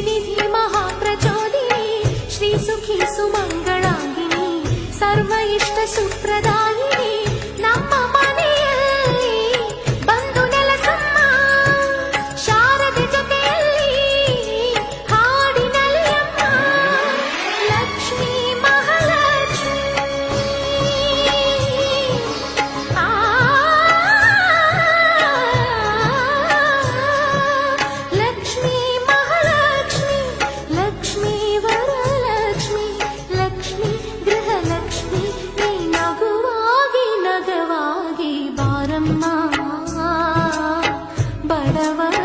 श्रीनिधि महाप्रचोदिनी श्रीसुखी सुमङ्गलाङ्गिनी सर्व इष्ट सुप्रदायि